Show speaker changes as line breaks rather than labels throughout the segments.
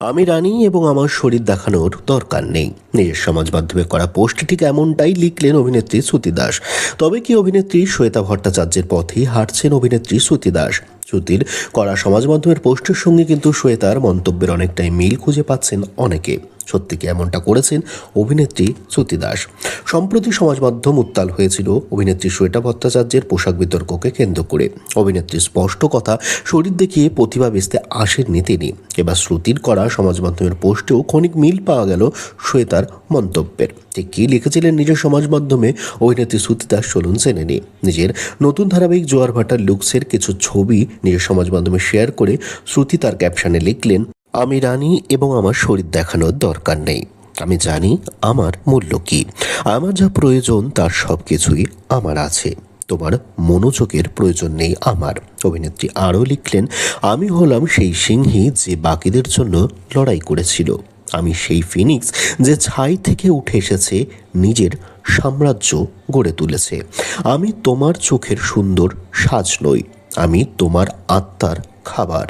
আমি রানী এবং আমার শরীর দেখানোর দরকার নেই। নিজের সমাজ মাধ্যমে করা পোস্ট ঠিক এমনটাই লিখলেন অভিনেত্রী শ্রুতি দাস। তবে কি অভিনেত্রী শ্বেতা ভট্টাচার্যের পথেই হাঁটছেন অভিনেত্রী শ্রুতি দাস? শ্রুতির করা সমাজ মাধ্যমের পোস্টের সঙ্গে কিন্তু শ্বেতার মন্তব্যের অনেকটাই মিল খুঁজে পাচ্ছেন অনেকে। সত্যি কি এমনটা করেছেন? অভিনেত্রী শ্রুতি দাস। সম্প্রতি সমাজ মাধ্যম উত্তাল হয়েছিল। অভিনেত্রী শ্বেতা ভট্টাচার্যের পোশাক বিতর্ককে কেন্দ্র করে। অভিনেত্রী স্পষ্ট কথা, শরীর দেখিয়ে প্রতিভা বেচতে আসেননি তিনি। এবার শ্রুতির করা সমাজ মাধ্যমের পোস্টেও ক্ষণিক মিল পাওয়া গেল শ্বেতার মন্তব্যের। ঠিক কী লিখেছিলেন নিজের সমাজ মাধ্যমে? অভিনেত্রী শ্রুতি দাস চলুন জেনে নিই। নিজের নতুন ধারাবাহিক জোয়ার ভাটার লুকসের কিছু ছবি নিজের সমাজ মাধ্যমে শেয়ার করে শ্রুতি তার ক্যাপশনে লিখলেন আমি রানী এবং আমার শরীর দেখানোর দরকার নেই। আমি জানি আমার মূল্য কী। আমার যা প্রয়োজন, তার সব কিছুই আমার আছে। তোমার মনোযোগের প্রয়োজন নেই আমার। অভিনেত্রী আরও লিখলেন, আমি হলাম সেই সিংহী যে বাকিদের জন্য লড়াই করেছিল। আমি সেই ফিনিক্স যে ছাই থেকে উঠে এসেছে, নিজের সাম্রাজ্য গড়ে তুলেছে। আমি তোমার চোখের সুন্দর সাজ নই। আমি তোমার আত্মার খাবার।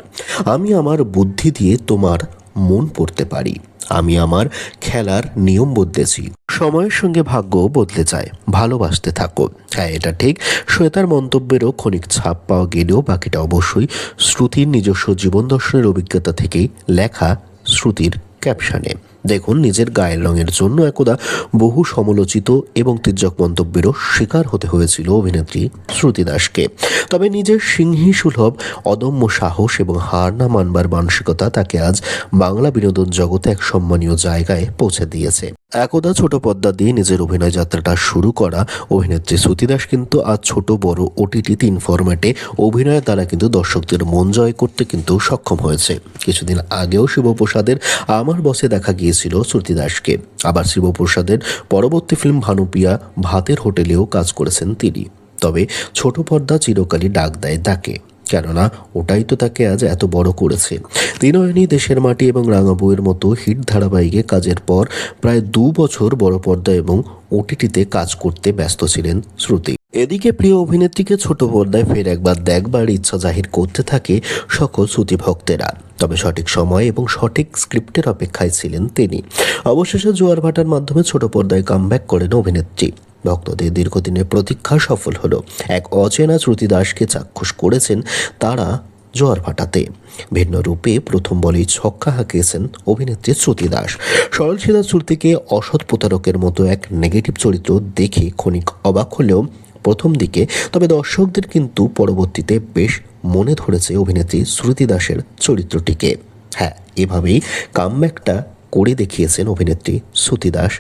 আমি আমার বুদ্ধি দিয়ে তোমার মন পড়তে পারি। আমি আমার খেলার নিয়ম বদলেছি। সময়ের সঙ্গে ভাগ্য বদলে যায়। ভালোবাসতে থাকো। হ্যাঁ এটা ঠিক। শ্বেতার মন্তব্যেরও ক্ষণিক ছাপ পাওয়া গেলেও বাকিটা অবশ্যই শ্রুতির নিজস্ব জীবন দর্শনের অভিজ্ঞতা থেকেই লেখা শ্রুতির ক্যাপশনে। দেখুন, নিজের গায়ের রঙের জন্য একদা বহু সমালোচিত এবং তির্যক মন্তব্যেরও শিকার হতে হয়েছিল অভিনেত্রী শ্রুতি দাসকে। তবে নিজের সিংহী সুলভ, অদম্য সাহস এবং হার না মানবার মানসিকতা তাকে আজ বাংলা বিনোদন জগতে এক সম্মানীয় জায়গায় পৌঁছে দিয়েছে। একদা ছোট পর্দা দিয়ে নিজের অভিনয় যাত্রাটা শুরু করা অভিনেত্রী শ্রুতি দাস কিন্তু আজ ছোট বড় ওটিটি তিন ফরম্যাটে অভিনয়ের দ্বারা কিন্তু দর্শকদের মন জয় করতে কিন্তু সক্ষম হয়েছে। কিছুদিন আগেও শিবপ্রসাদের আমার বসে দেখা গিয়েছিল শ্রুতি দাসকে। আবার শিবপ্রসাদের পরবর্তী ফিল্ম ভানুপিয়া ভাতের হোটেলেও কাজ করেছেন তিনি। তবে ছোট পর্দা চিরকালই ডাক দেয় তাকে। কেননা ওটাই তো তাকে আজ এত বড় করেছে। দিনয়নী দেশের মাটি এবং রাঙাবুয়ের মতো হিট ধারাবাহিকে কাজের পর প্রায় দু বছর বড় পর্দা এবং ওটিটিতে কাজ করতে ব্যস্ত ছিলেন শ্রুতি। এদিকে প্রিয় অভিনেত্রীকে ছোট পর্দায় ফের একবার দেখবার ইচ্ছা জাহির করতে থাকে সকল শ্রুতি ভক্তেরা। তবে সঠিক সময় এবং সঠিক স্ক্রিপ্টের অপেক্ষায় ছিলেন তিনি। অবশেষে জোয়ার ভাটার মাধ্যমে ছোট পর্দায় কামব্যাক করেন অভিনেত্রী। ভক্তদের দীর্ঘদিনের প্রতীক্ষা সফল হলো। এক অচেনা শ্রুতি দাসকে চাক্ষুষ করেছেন তারা জোয়ার ভাটাতে। ভিন্ন রূপে প্রথম বলেই ছক্কা হাঁকিয়েছেন অভিনেত্রী শ্রুতি দাস সরল সিধা শ্রুতিকে অসৎ প্রতারকের মতো এক নেগেটিভ চরিত্র দেখে ক্ষণিক অবাক হলেও প্রথম দিকে, তবে দর্শকদের কিন্তু পরবর্তীতে বেশ মনে ধরেছে অভিনেত্রী শ্রুতি দাসের চরিত্রটিকে। হ্যাঁ এভাবেই কামব্যাকটা করে দেখিয়েছেন অভিনেত্রী শ্রুতি দাস